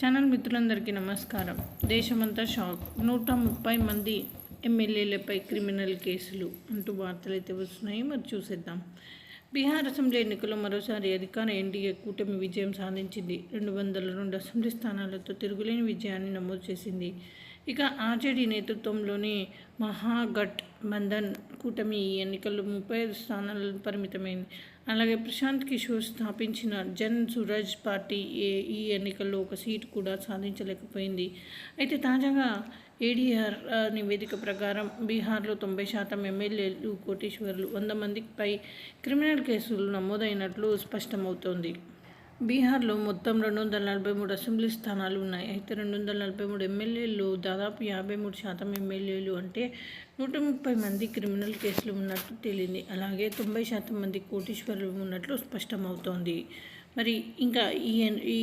Channel మిత్రులందరికీ నమస్కారం. దేశమంతా షాక్. నూట ముప్పై మంది ఎమ్మెల్యేలపై క్రిమినల్ కేసులు అంటూ వార్తలు అయితే వస్తున్నాయి. మరి చూసేద్దాం. బీహార్ అసెంబ్లీ ఎన్నికల్లో మరోసారి అధికార ఎన్డీఏ కూటమి విజయం సాధించింది. రెండు వందల రెండు అసెంబ్లీ స్థానాలతో తిరుగులేని విజయాన్ని నమోదు చేసింది ఇక ఆర్జేడీ నేతృత్వంలోని మహాఘట్ బంధన్ కూటమి ఈ ఎన్నికల్లో ముప్పై ఐదు స్థానాలను పరిమితమైంది. అలాగే ప్రశాంత్ కిషోర్ స్థాపించిన జన్ సురజ్ పార్టీ ఏ ఈ ఎన్నికల్లో ఒక సీటు కూడా సాధించలేకపోయింది. అయితే తాజాగా ఏడీఆర్ నివేదిక ప్రకారం బీహార్లో తొంభై శాతం ఎమ్మెల్యేలు కోటీశ్వర్లు వంద మందిపై క్రిమినల్ కేసులు నమోదైనట్లు స్పష్టమవుతోంది. బీహార్లో మొత్తం రెండు వందల నలభై మూడు అసెంబ్లీ స్థానాలు ఉన్నాయి. అయితే రెండు వందల నలభై మూడు ఎమ్మెల్యేలు దాదాపు యాభై మూడు శాతం ఎమ్మెల్యేలు అంటే నూట ముప్పై మంది క్రిమినల్ కేసులు ఉన్నట్టు తేలింది. అలాగే తొంభై శాతం మంది కోటీశ్వరులు ఉన్నట్లు స్పష్టమవుతోంది. మరి ఇంకా ఈ ఈ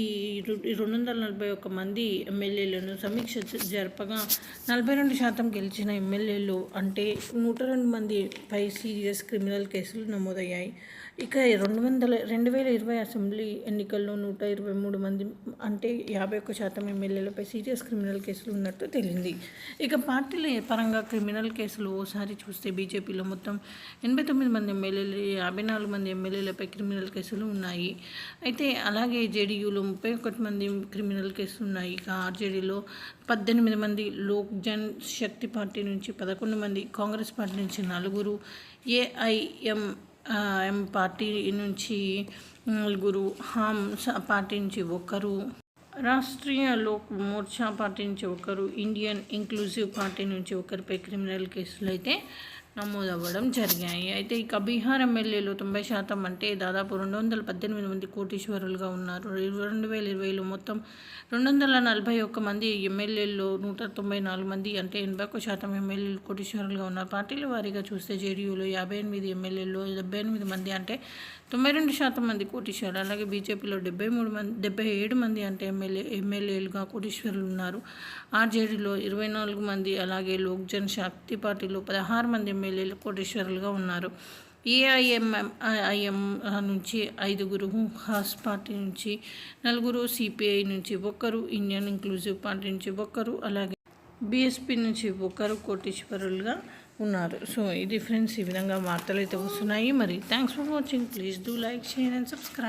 రెండు వందల నలభై ఒక్క మంది ఎమ్మెల్యేలను సమీక్ష జరపగా నలభై రెండు శాతం గెలిచిన ఎమ్మెల్యేలు అంటే నూట రెండు మంది పై సీరియస్ క్రిమినల్ కేసులు నమోదయ్యాయి. ఇక రెండు వందల రెండు వేల ఇరవై అసెంబ్లీ ఎన్నికల్లో నూట ఇరవై మూడు మంది అంటే యాభై ఒక్క శాతం ఎమ్మెల్యేలపై సీరియస్ క్రిమినల్ కేసులు ఉన్నట్టు తేలింది. ఇక పార్టీల పరంగా క్రిమినల్ కేసులు ఓసారి చూస్తే బీజేపీలో మొత్తం ఎనభై తొమ్మిది మంది ఎమ్మెల్యేలు యాభై నాలుగు మంది ఎమ్మెల్యేలపై క్రిమినల్ కేసులు ఉన్నాయి. అయితే అలాగే జేడీయూలో ముప్పై ఒకటి మంది క్రిమినల్ కేసులు ఉన్నాయి. ఇక ఆర్జేడీలో పద్దెనిమిది మంది లోక్ జన్ శక్తి పార్టీ నుంచి పదకొండు మంది కాంగ్రెస్ పార్టీ నుంచి నలుగురు ఏఐఎం ఎం పార్టీ నుంచి నలుగురు హామ్ పార్టీ నుంచి ఒకరు రాష్ట్రీయ లోక్ మోర్చా పార్టీ నుంచి ఒకరు ఇండియన్ ఇంక్లూజివ్ పార్టీ నుంచి ఒకరిపై క్రిమినల్ కేసులు అయితే నమోదవ్వడం జరిగాయి. అయితే ఇక బీహార్ ఎమ్మెల్యేలు తొంభై శాతం అంటే దాదాపు రెండు వందల పద్దెనిమిది మంది కోటీశ్వరులుగా ఉన్నారు. రెండు వేల ఇరవైలో మొత్తం రెండు వందల నలభై ఒక్క మంది ఎమ్మెల్యేలు నూట తొంభై నాలుగు మంది అంటే ఎనభై ఒక్క శాతం ఎమ్మెల్యేలు కోటీశ్వరులుగా ఉన్నారు. పార్టీల వారీగా చూస్తే జేడీయూలో యాభై ఎనిమిది ఎమ్మెల్యేలు డెబ్బై ఎనిమిది మంది అంటే తొంభై రెండు శాతం మంది కోటీశ్వరులు. అలాగే బీజేపీలో డెబ్బై మూడు మంది డెబ్బై ఏడు మంది అంటే ఎమ్మెల్యే ఎమ్మెల్యేలుగా కోటీశ్వరులు ఉన్నారు. ఆర్జేడీలో ఇరవై నాలుగు మంది అలాగే లోక్ జన్ శక్తి పార్టీలో పదహారు మంది ఎమ్మెల్యేలు కోటేశ్వరులుగా ఉన్నారు. ఏఐఎంఎం ఐఎం నుంచి ఐదుగురు హాస్ పార్టీ నుంచి నలుగురు సిపిఐ నుంచి ఒక్కరు ఇండియన్ ఇంక్లూజివ్ పార్టీ నుంచి ఒక్కరు అలాగే బీఎస్పీ నుంచి ఒకరు కోటీశ్వరులుగా ఉన్నారు. సో ఇది ఫ్రెండ్స్ ఈ విధంగా వార్తలు అయితే వస్తున్నాయి. మరి thanks for watching. Please do like share and subscribe.